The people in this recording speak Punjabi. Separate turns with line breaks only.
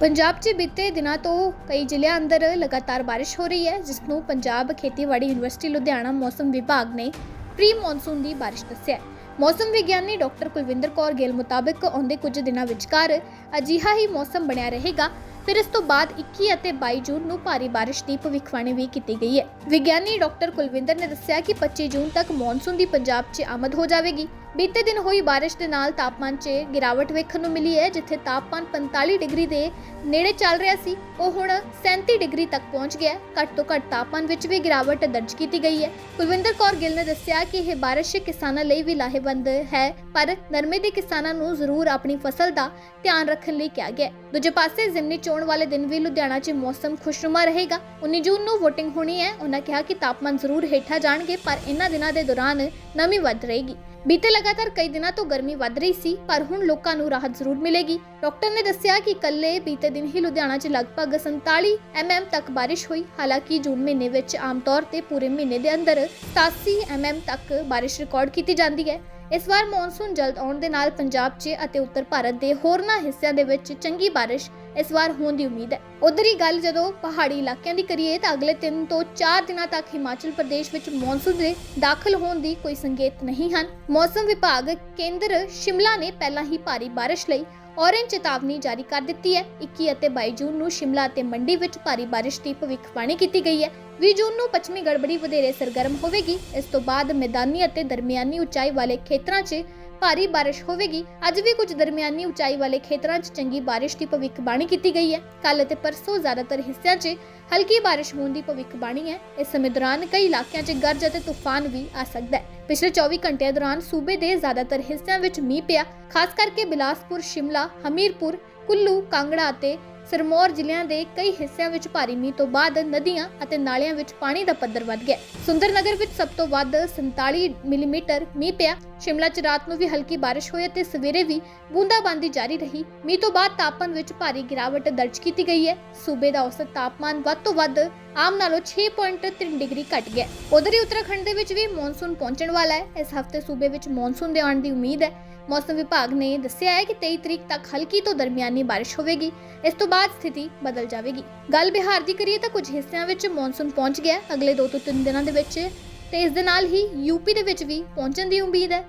ਪੰਜਾਬ 'ਚ ਬੀਤੇ ਦਿਨਾਂ ਤੋਂ ਕਈ ਜ਼ਿਲ੍ਹਿਆਂ ਅੰਦਰ ਲਗਾਤਾਰ ਬਾਰਿਸ਼ ਹੋ ਰਹੀ ਹੈ, ਜਿਸ ਨੂੰ ਪੰਜਾਬ ਖੇਤੀਬਾੜੀ ਯੂਨੀਵਰਸਿਟੀ ਲੁਧਿਆਣਾ ਮੌਸਮ ਵਿਭਾਗ ਨੇ ਪ੍ਰੀ ਮੌਨਸੂਨ ਦੀ ਬਾਰਿਸ਼ ਦੱਸਿਆ ਹੈ। ਮੌਸਮ ਵਿਗਿਆਨੀ ਡਾਕਟਰ ਕੁਲਵਿੰਦਰ ਕੌਰ ਗਿੱਲ ਮੁਤਾਬਕ ਆਉਂਦੇ ਕੁਝ ਦਿਨਾਂ ਵਿਚਕਾਰ ਅਜਿਹਾ ਹੀ ਮੌਸਮ ਬਣਿਆ ਰਹੇਗਾ। ਫਿਰ ਇਸ ਤੋਂ ਬਾਅਦ 21 ਅਤੇ 22 ਜੂਨ ਨੂੰ ਭਾਰੀ ਬਾਰਿਸ਼ ਦੀ ਭਵਿੱਖਬਾਣੀ ਵੀ ਕੀਤੀ ਗਈ ਹੈ। ਵਿਗਿਆਨੀ ਡਾਕਟਰ ਕੁਲਵਿੰਦਰ ਨੇ ਦੱਸਿਆ ਕਿ 25 ਜੂਨ ਤੱਕ ਮੌਨਸੂਨ ਦੀ ਪੰਜਾਬ 'ਚ ਆਮਦ ਹੋ ਜਾਵੇਗੀ। ਬੀਤੇ ਦਿਨ ਹੋਈ ਬਾਰਿਸ਼ ਦੇ ਨਾਲ ਤਾਪਮਾਨ 'ਚ ਗਿਰਾਵਟ ਵੇਖਣ ਨੂੰ ਮਿਲੀ ਹੈ, ਜਿੱਥੇ ਤਾਪਮਾਨ 45 ਡਿਗਰੀ ਦੇ ਨੇੜੇ ਚੱਲ ਰਿਹਾ ਸੀ। ਉਹ ਹੁਣ 37 ਡਿਗਰੀ ਤੱਕ ਪਹੁੰਚ ਗਿਆ ਘੱਟ ਤੋਂ ਘੱਟ ਤਾਪਮਾਨ ਵਿੱਚ ਵੀ ਗਿਰਾਵਟ ਦਰਜ ਕੀਤੀ ਗਈ ਹੈ। ਕੁਲਵਿੰਦਰ ਕੌਰ ਗਿੱਲ ਨੇ ਦੱਸਿਆ ਕਿ ਇਹ ਬਾਰਿਸ਼ ਕਿਸਾਨਾਂ ਲਈ ਵੀ ਲਾਹੇਵੰਦ ਹੈ, ਪਰ ਨਰਮੇ ਦੇ ਕਿਸਾਨਾਂ ਨੂੰ ਜ਼ਰੂਰ ਆਪਣੀ ਫਸਲ ਦਾ ਧਿਆਨ ਰੱਖਣ ਲਈ ਕਿਹਾ ਗਿਆ ਦੂਜੇ ਪਾਸੇ ਜ਼ਿਮਨੀ ਚੋਣ ਵਾਲੇ ਦਿਨ ਵੀ ਲੁਧਿਆਣਾ 'ਚ ਮੌਸਮ ਖੁਸ਼ਨੁਮਾ ਰਹੇਗਾ। 19 ਜੂਨ ਨੂੰ VOTING ਹੋਣੀ ਹੈ। ਉਹਨਾਂ ਕਿਹਾ ਕਿ ਤਾਪਮਾਨ ਜ਼ਰੂਰ ਹੇਠਾਂ ਜਾਣਗੇ, ਪਰ ਇਹਨਾਂ ਦਿਨਾਂ ਦੇ ਦੌਰਾਨ ਨਮੀ ਵੱਧ ਰਹੇਗੀ। ਬੀਤੇ ਲਗਾਤਾਰ ਕਈ ਦਿਨਾਂ ਤੋਂ ਗਰਮੀ ਵੱਧ ਰਹੀ ਸੀ, ਪਰ ਹੁਣ ਲੋਕਾਂ ਨੂੰ ਰਾਹਤ ਜ਼ਰੂਰ ਮਿਲੇਗੀ। ਡਾਕਟਰ ਨੇ ਦੱਸਿਆ ਕਿ ਕੱਲੇ ਬੀਤੇ ਦਿਨ ਹੀ ਲੁਧਿਆਣਾ 'ਚ ਲਗਭਗ 47 ਐਮਐਮ ਤੱਕ ਬਾਰਿਸ਼ ਹੋਈ। ਹਾਲਾਂਕਿ ਜੂਨ ਮਹੀਨੇ ਵਿੱਚ ਆਮ ਤੌਰ ਤੇ ਪੂਰੇ ਮਹੀਨੇ ਦੇ ਅੰਦਰ 87 ਐਮਐਮ ਤੱਕ ਬਾਰਿਸ਼ ਰਿਕਾਰਡ ਕੀਤੀ ਜਾਂਦੀ ਹੈ। ਇਸ ਵਾਰ ਮੌਨਸੂਨ ਜਲਦ ਆਉਣ ਦੇ ਨਾਲ ਪੰਜਾਬ 'ਚ ਅਤੇ ਉੱਤਰ ਭਾਰਤ ਦੇ ਹੋਰਨਾਂ ਹਿੱਸਿਆਂ ਦੇ ਵਿੱਚ ਚੰਗੀ ਬਾਰਿਸ਼ ਇਸ ਵਾਰ ਹੋਣ ਦੀ ਉਮੀਦ ਹੈ। ਉਧਰ ਹੀ ਗੱਲ ਜਦੋਂ ਪਹਾੜੀ ਇਲਾਕਿਆਂ ਦੀ ਕਰੀਏ ਤਾਂ ਅਗਲੇ 3 ਤੋਂ 4 ਦਿਨਾਂ ਤੱਕ ਹਿਮਾਚਲ ਪ੍ਰਦੇਸ਼ ਵਿੱਚ ਮੌਨਸੂਨ ਦੇ ਦਾਖਲ ਹੋਣ ਦੀ ਕੋਈ ਸੰਕੇਤ ਨਹੀਂ ਹਨ। ਮੌਸਮ ਵਿਭਾਗ ਕੇਂਦਰ ਸ਼ਿਮਲਾ ਨੇ ਪਹਿਲਾਂ ਹੀ ਭਾਰੀ ਬਾਰਿਸ਼ ਲਈ ਔਰੇਂਜ ਚੇਤਾਵਨੀ ਜਾਰੀ ਕਰ ਦਿੱਤੀ ਹੈ। 21 ਅਤੇ 22 ਜੂਨ ਨੂੰ ਸ਼ਿਮਲਾ ਅਤੇ ਮੰਡੀ ਵਿੱਚ ਭਾਰੀ ਬਾਰਿਸ਼ ਦੀ ਭਵਿੱਖਬਾਣੀ ਕੀਤੀ ਗਈ ਹੈ। 20 ਜੂਨ ਨੂੰ ਪੱਛਮੀ ਗੜਬੜੀ ਵਧੇਰੇ ਸਰਗਰਮ ਹੋਵੇਗੀ। ਇਸ ਤੋਂ ਬਾਅਦ ਮੈਦਾਨੀ ਅਤੇ ਦਰਮਿਆਨੀ ਉਚਾਈ ਵਾਲੇ ਖੇਤਰਾਂ 'ਚ ਭਾਰੀ ਬਾਰਿਸ਼ ਹੋਵੇਗੀ। ਅੱਜ ਵੀ ਕੁਝ ਦਰਮਿਆਨੀ ਉਚਾਈ ਵਾਲੇ ਖੇਤਰਾਂ 'ਚ ਚੰਗੀ ਬਾਰਿਸ਼ ਦੀ ਭਵਿੱਖਬਾਣੀ ਕੀਤੀ ਗਈ ਹੈ। ਕੱਲ ਅਤੇ ਪਰਸੋਂ ਜ਼ਿਆਦਾਤਰ ਹਿੱਸਿਆਂ 'ਚ ਹਲਕੀ ਬਾਰਿਸ਼ ਹੋਣ ਦੀ ਭਵਿੱਖਬਾਣੀ ਹੈ। ਇਸ ਸਮੇਂ ਦੌਰਾਨ ਕਈ ਇਲਾਕਿਆਂ 'ਚ ਗਰਜ ਅਤੇ ਤੂਫਾਨ ਵੀ ਆ ਸਕਦਾ ਹੈ। ਪਿਛਲੇ 24 ਘੰਟਿਆਂ ਦੌਰਾਨ ਸੂਬੇ ਦੇ ਜ਼ਿਆਦਾਤਰ ਹਿੱਸਿਆਂ ਵਿੱਚ ਮੀਂਹ ਪਿਆ। ਖਾਸ ਕਰਕੇ ਬਿਲਾਸਪੁਰ, ਸ਼ਿਮਲਾ, ਹਮੀਰਪੁਰ, ਕੁੱਲੂ, ਕਾਂਗੜਾ ਅਤੇ ਸਿਰਮੌਰ ਜ਼ਿਲ੍ਹਿਆਂ ਦੇ ਕਈ ਹਿੱਸਿਆਂ ਵਿੱਚ ਭਾਰੀ ਮੀਂਹ ਤੋਂ ਬਾਅਦ ਨਦੀਆਂ ਅਤੇ ਨਾਲਿਆਂ ਵਿੱਚ ਪਾਣੀ ਦਾ ਪੱਧਰ ਵੱਧ ਗਿਆ। ਸੁੰਦਰਨਗਰ ਵਿੱਚ ਸਭ ਤੋਂ ਵੱਧ 47 ਮਿਲੀਮੀਟਰ ਮੀਂਹ ਪਿਆ। ਸ਼ਿਮਲਾ 'ਚ ਰਾਤ ਨੂੰ ਵੀ ਹਲਕੀ ਬਾਰਿਸ਼ ਹੋਈ ਅਤੇ ਸਵੇਰੇ ਵੀ ਬੂੰਦਾਬਾਂਦੀ ਜਾਰੀ ਰਹੀ। ਮੀਂਹ ਤੋਂ ਬਾਅਦ ਤਾਪਮਾਨ ਵਿੱਚ ਭਾਰੀ ਗਿਰਾਵਟ ਦਰਜ ਕੀਤੀ ਗਈ ਹੈ। ਸੂਬੇ ਦਾ ਔਸਤ ਤਾਪਮਾਨ ਵੱਧ ਤੋਂ ਵੱਧ ਆਮ ਨਾਲੋਂ 6.3 ਡਿਗਰੀ ਘਟ ਗਿਆ ਉਧਰ ਹੀ ਉੱਤਰਾਖੰਡ ਦੇ ਵਿੱਚ ਵੀ ਮੌਨਸੂਨ ਪਹੁੰਚਣ ਵਾਲਾ ਹੈ। ਇਸ ਹਫ਼ਤੇ ਸੂਬੇ ਵਿੱਚ ਮੌਨਸੂਨ ਦੇ ਆਉਣ ਦੀ ਉਮੀਦ ਹੈ। ਮੌਸਮ ਵਿਭਾਗ ਨੇ ਦੱਸਿਆ ਹੈ ਕਿ 23 ਤਰੀਕ ਤੱਕ ਹਲਕੀ ਤੋਂ ਦਰਮਿਆਨੀ ਬਾਰਿਸ਼ ਹੋਵੇਗੀ। ਇਸ ਤੋਂ ਬਾਅਦ ਸਥਿਤੀ ਬਦਲ ਜਾਵੇਗੀ। ਗੱਲ ਬਿਹਾਰ ਦੀ ਕਰੀਏ ਤਾਂ ਕੁਝ ਹਿੱਸਿਆਂ ਵਿੱਚ ਮੌਨਸੂਨ ਪਹੁੰਚ ਗਿਆ। ਅਗਲੇ 2 ਤੋਂ 3 ਦਿਨਾਂ ਦੇ ਵਿੱਚ ਤੇ ਇਸ ਦੇ ਨਾਲ ਹੀ ਯੂਪੀ ਦੇ ਵਿੱਚ ਵੀ ਪਹੁੰਚਣ ਦੀ ਉਮੀਦ ਹੈ।